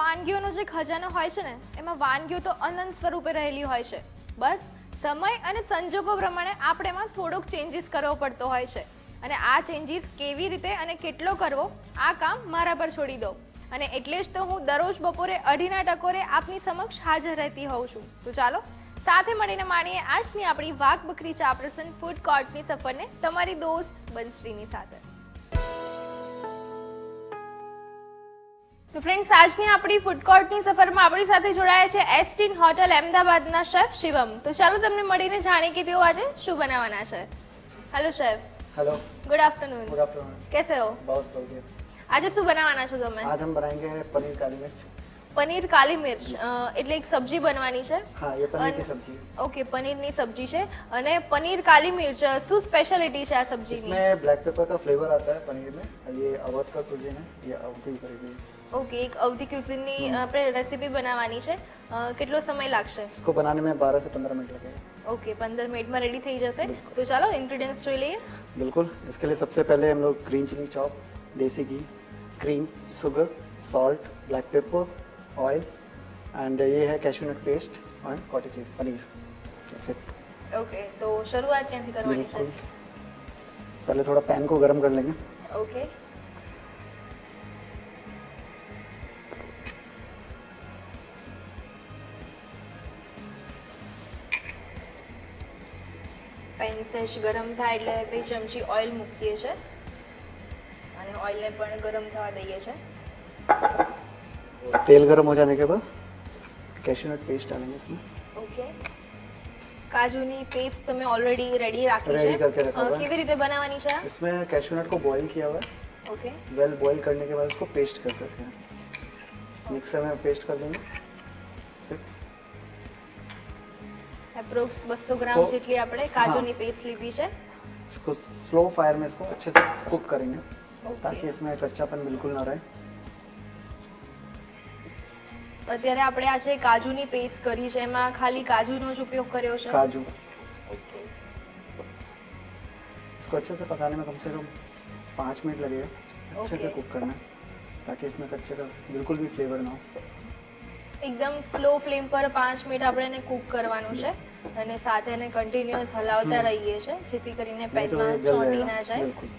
વાનગીઓનો જે ખજાનો હોય છે ને, એમાં વાનગીઓ તો અનંત સ્વરૂપે રહેલી હોય છે. બસ, સમય અને સંજોગો પ્રમાણે આપણે એમાં થોડોક ચેન્જીસ કરવો પડતો હોય છે. અને આ ચેન્જીસ કેવી રીતે અને કેટલો કરવો, આ કામ મારા પર છોડી દો. અને એટલે જ તો હું દરરોજ બપોરે અઢીના ટકોરે આપની સમક્ષ હાજર રહેતી હોઉં છું. તો ચાલો, સાથે મળીને માણીએ આજની આપણી વાઘ બકરી ચા પ્રસન્ન ફૂડ કોર્ટની સફરને તમારી દોસ્ત બંશ્રીની સાથે. તો ફ્રેન્ડ્સ આજની આપણી ફૂડ કોર્ટની સફરમાં આપણી સાથે જોડાયા છે એસ્ટીન હોટલ અમદાવાદના શેફ શિવમ તો ચાલો તમને મળીને જાણીએ કે તેઓ આજે શું બનાવવાના છે hello chef hello good afternoon good afternoon કેસે હો बहुत बढ़िया આજે શું બનાવવાના છો તમે आज हम बनाएंगे पनीर काली मिर्च પનીર કાલી મિર્ચ અ, એટલે એક સબ્જી બનવાની છે हाँ ये पनीर की अन- सब्जी है ઓકે પનીરની સબ્જી છે અને પનીર કાલી મિર્ચ અ, શું સ્પેશિયાલિટી છે આ સબ્જીની इसमें ब्लैक पेपर का फ्लेवर आता है पनीर में ये अवध का कुजीन है ये अवधि करेगी ઓકે એક અવધી ક્યુઝિનની આપણે રેસીપી બનાવવાની છે અ, કેટલો સમય લાગશે इसको बनाने में 12 से 15 मिनट लगेगा ઓકે પંદર મિનિટમાં રેડી થઈ જશે તો ચાલો ઇન્ગ્રેડિયન્ટ્સ જોઈ લઈએ बिल्कुल इसके लिए सबसे पहले हम लोग green chilli chop desi ghee cream sugar salt black pepper oil and ये है cashew nut paste and cottage cheese paneer That's it. Okay તો શરૂઆત ક્યાંથી કરવાની છે बिल्कुल पहले थोड़ा पैन को गर्म कर लेंगे ઓકે પેન સેશ ગરમ થાય એટલે બે ચમચી ઓઇલ મૂકીએ છે અને ઓઇલને પણ ગરમ થવા દઈએ છે तेल गर्म हो जाने के बाद कैशू नट पेस्ट डालेंगे इसमें ઓકે કાજુની પેસ્ટ તમે ઓલરેડી રેડી રાખી Ready છે करके रखा અ, हुआ है। કેવી રીતે બનાવવાની છે આ? इसमें कैशू नट को बॉईल किया हुआ है ઓકે वेल बॉईल करने के बाद उसको पेस्ट कर देते हैं मिक्सर में पेस्ट कर देंगे એપ્રોક્સ બસો ગ્રામ इसको- જેટલી આપણે કાજુની પેસ્ટ લીધી છે इसको स्लो फायर में इसको अच्छे से कुक करेंगे Okay. ताकि इसमें कच्चापन बिल्कुल ना रहे અત્યારે આપણે આ જે કાજુની પેસ્ટ કરી છે એમાં ખાલી કાજુનો જ ઉપયોગ કર્યો છે काजू ઓકે इसको अच्छे से पकाने में कम से कम पाँच मिनट लगेगा अच्छे से Okay. कुक करना है ताकि इसमें कच्चे का बिल्कुल भी फ्लेवर ना हो એકદમ સ્લો ફ્લેમ પર પાંચ મિનિટ આપણે એને કૂક કરવાનું છે અને સાથે એને કન્ટિન્યુઅસ હલાવતા રહીએ છે જેથી કરીને नहीं तो ये પેનમાં जल ચોંટી ના जाएगा જાય बिल्कुल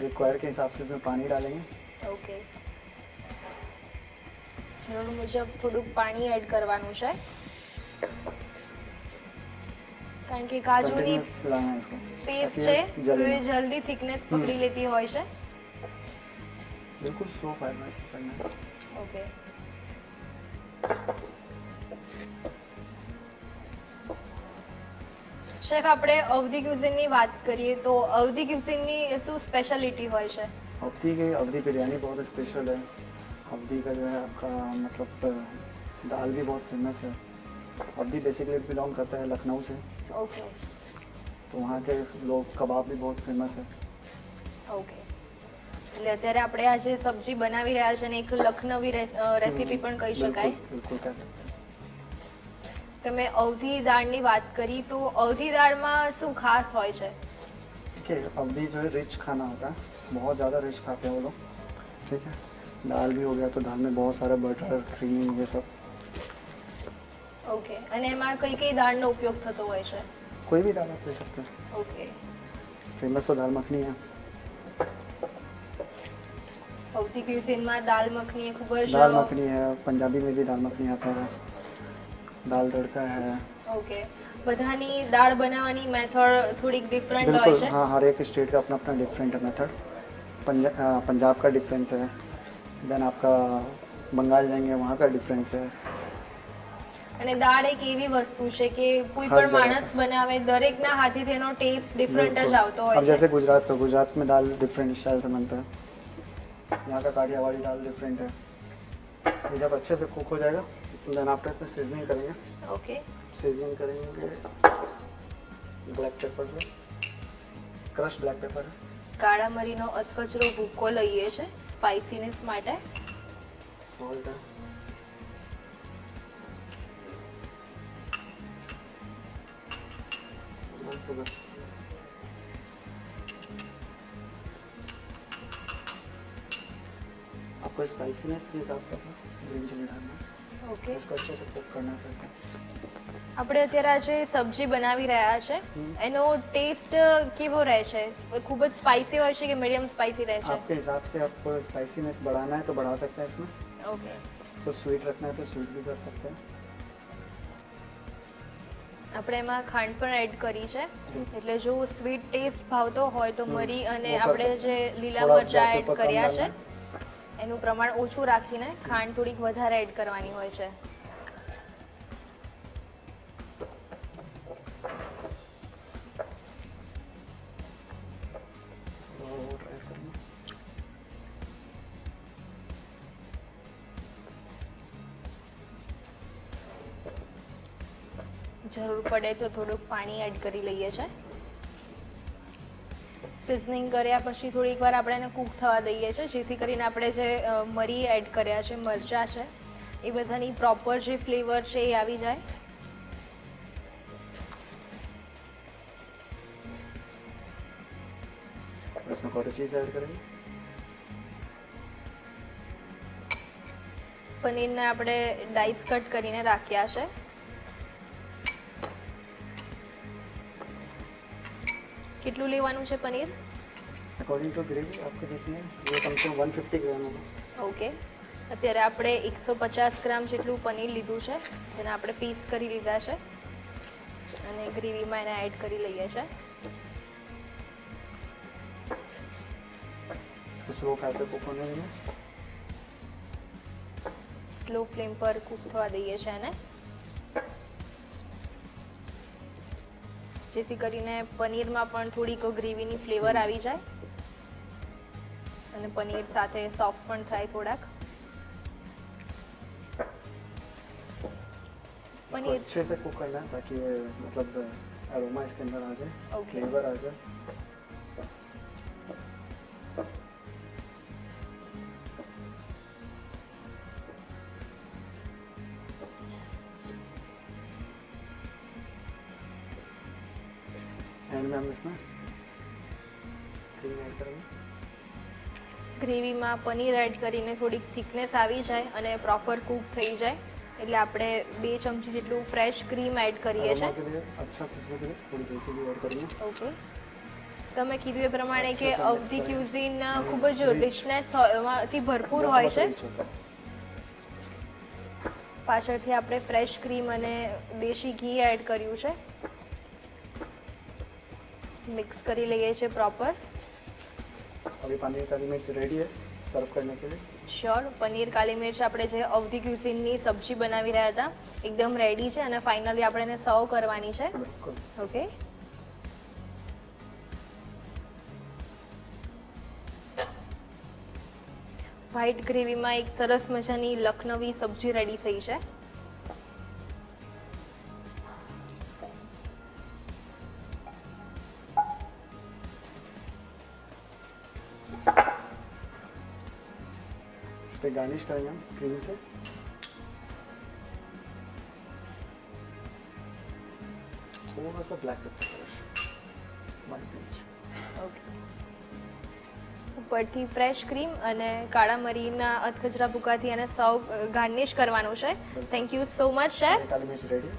रिक्वायर के हिसाब से इसमें पानी डालेंगे ઓકે જરૂર મુજબ થોડુંક પાણી એડ કરવાનું છે કારણ કે કાજુની कंटिन्यूस हिलाना है इसको પેસ્ટ ताकि છે ये તો जले એ ना। જલ્દી થિકનેસ પકડી લેતી હોય છે बिल्कुल स्लो फायर में इसको करना है ઓકે શેફ આપણે અવધી ક્યુઝિનની વાત કરીએ તો અવધી ક્યુઝિનની શું સ્પેશિયાલિટી હોય છે अवधि की अवधि बिरयानी बहुत स्पेशल है अवधि का जो है आपका मतलब अ, दाल भी बहुत फेमस है अवधि बेसिकली बिलोंग करता है लखनऊ से ઓકે तो वहाँ के लोग कबाब भी बहुत फेमस है ઓકે એટલે અત્યારે આપણે આ જે સબ્જી બનાવી રહ્યા છે ને એક લખનવી રેસીપી પણ કહી શકાય बिल्कुल बिल्कुल कह सकते हैं તમે અવધી દાળની વાત કરી તો અવધી દાળમાં શું ખાસ હોય છે देखिए अवधि जो है रिच खाना होता है बहुत ज़्यादा रिच खाते हैं वो लोग ठीक है दाल भी हो गया तो दाल में बहुत सारा बटर क्रीम ये सब ઓકે અને એમાં કઈ કઈ દાળનો ઉપયોગ થતો હોય છે कोई भी दाल आप ले सकते हैं ઓકે फेमस तो दाल मखनी है અવધી ક્યુઝિનમાં દાલ મખની એ ખૂબ જ दाल मखनी है पंजाबी में भी दाल मखनी आता है दाल तड़का है ઓકે બધાની દાળ બનાવવાની મેથડ થોડીક ડિફરન્ટ હોય बिल्कुल છે हाँ हर एक स्टेट का अपना अपना डिफरेंट है मेथड पंजा, अ, पंजाब का डिफरेंस है देन आपका बंगाल जाएंगे वहाँ का डिफरेंस है અને દાળ એક એવી વસ્તુ છે કે કોઈ હર પણ જગહ. માણસ બનાવે દરેકના હાથેથી એનો ટેસ્ટ ડિફરન્ટ જ बिल्कुल। આવતો अब હોય जैसे છે गुजरात का गुजरात में दाल डिफरेंट स्टाइल से बनता है यहाँ का काठियावाड़ी दाल डिफरेंट है ये जब अच्छे से कुक हो जाएगा देन आफ्टर इसमें सीजनिंग करेंगे ઓકે सीजनिंग करेंगे ब्लैक पेपर से क्रश ब्लैक पेपर है કાળા મરીનો અધકચરો ભૂકો લઈએ છે સ્પાઇસીનેસ માટે सॉल्ट है आपको स्पाइसीनेस के हिसाब से ग्रीन चिली डालना है ઓકે उसको अच्छे से कुक करना है फिर આપણે અત્યારે આજે સબ્જી બનાવી રહ્યા છે હમ. એનો ટેસ્ટ કેવો રહેશે ખૂબ જ સ્પાઇસી હોય છે કે મીડિયમ સ્પાઇસી से રહેશે आपके हिसाब से आपको स्पाइसीनेस बढ़ाना है तो बढ़ा सकते हैं इसमें ઓકે इसको स्वीट रखना है तो स्वीट भी कर सकते हैं આપણે એમાં ખાંડ પણ એડ કરી છે હમ. એટલે જો સ્વીટ ટેસ્ટ ભાવતો હોય તો હમ. મરી અને वो कर આપણે सकते જે हैं। લીલા थोड़ा મરચાં black એડ pepper कम કર્યા છે डालना है। એનું પ્રમાણ ઓછું રાખીને ખાંડ થોડીક વધારે એડ કરવાની હોય છે. જરૂર પડે તો થોડુંક પાણી એડ કરી લઈએ છીએ સિઝનિંગ કર્યા પછી થોડીક વાર આપણે એને કૂક થવા દઈએ છીએ જેથી કરીને આપણે જે અ, મરી એડ કર્યા છે મરચાં છે એ બધાની પ્રોપર જે ફ્લેવર છે એ આવી જાય इसमें कॉटेज चीज़ ऐड करेंगे પનીરને આપણે ડાઈસ કટ કરીને રાખ્યા છે કેટલું લેવાનું છે પનીર अकॉर्डिंग टू ग्रेवी आपको देखनी है ये कम से कम वन फिफ्टी ग्राम होगा ઓકે અત્યારે આપણે એકસો પચાસ ગ્રામ જેટલું પનીર લીધું છે જેને આપણે પીસ કરી લીધા છે અને ગ્રેવીમાં એને એડ કરી લઈએ છે इसको स्लो फायर पे कुक होने देंगे સ્લો ફ્લેમ પર કૂક થવા દઈએ છીએ એને જેથી કરીને પનીરમાં પણ થોડીક ગ્રેવીની ફ્લેવર આવી જાય અને પનીર સાથે સોફ્ટ પણ થાય થોડાક इसको पनीर अच्छे से कुक करना है ताकि ये मतलब अरोमा इसके अंदर आ जाए Okay. फ्लेवर आ जाए రెండు ગ્રેવીમાં પનીર એડ કરીને થોડીક થિકનેસ આવી જાય અને પ્રોપર કૂક થઈ જાય. એટલે આપણે બે ચમચી જેટલું ફ્રેશ ક્રીમ એડ કરીએ છીએ. ઓકે તમે કીધું એ પ્રમાણે કે અવધી ક્યુઝિન ખૂબ જ રિચનેસ એમાંથી ભરપૂર હોય છે. પાછળથી આપણે ફ્રેશ ક્રીમ અને દેશી ઘી એડ કર્યું છે. મિક્સ કરી લઈએ છીએ પ્રોપર अभी पनीर काली मिर्च रेडी है सर्व करने के लिए શ્યોર પનીર કાલી મિર્ચ આપણે જે અવધી ક્યુઝિનની સબ્જી બનાવી રહ્યા હતા એકદમ રેડી છે અને ફાઇનલી આપણે એને સર્વ કરવાની છે बिल्कुल ઓકે વ્હાઈટ ગ્રેવીમાં એક સરસ મજાની લખનવી સબ્જી રેડી થઈ છે इस पे गार्निश करेंगे हम क्रीम से थोड़ा सा black pepper one pinch okay ઉપરથી ફ્રેશ ક્રીમ અને કાળા મરીના અધકચરા ભૂકાથી એને સર્વ ગાર્નિશ કરવાનું છે thank you so much chef काली मिर्च रेडी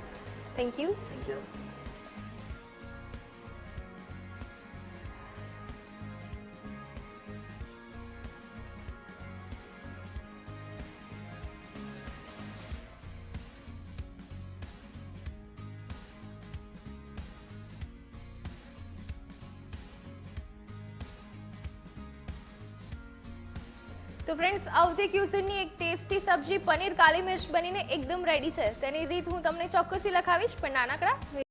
થેન્ક યુ તો ફ્રેન્ડ્સ આવતી ક્યુઝિનની એક ટેસ્ટી સબ્જી પનીર કાલી મિર્ચ બનીને એકદમ રેડી છે. તેની રીત હું તમને ચોક્કસથી લખાવીશ, પણ નાનકડા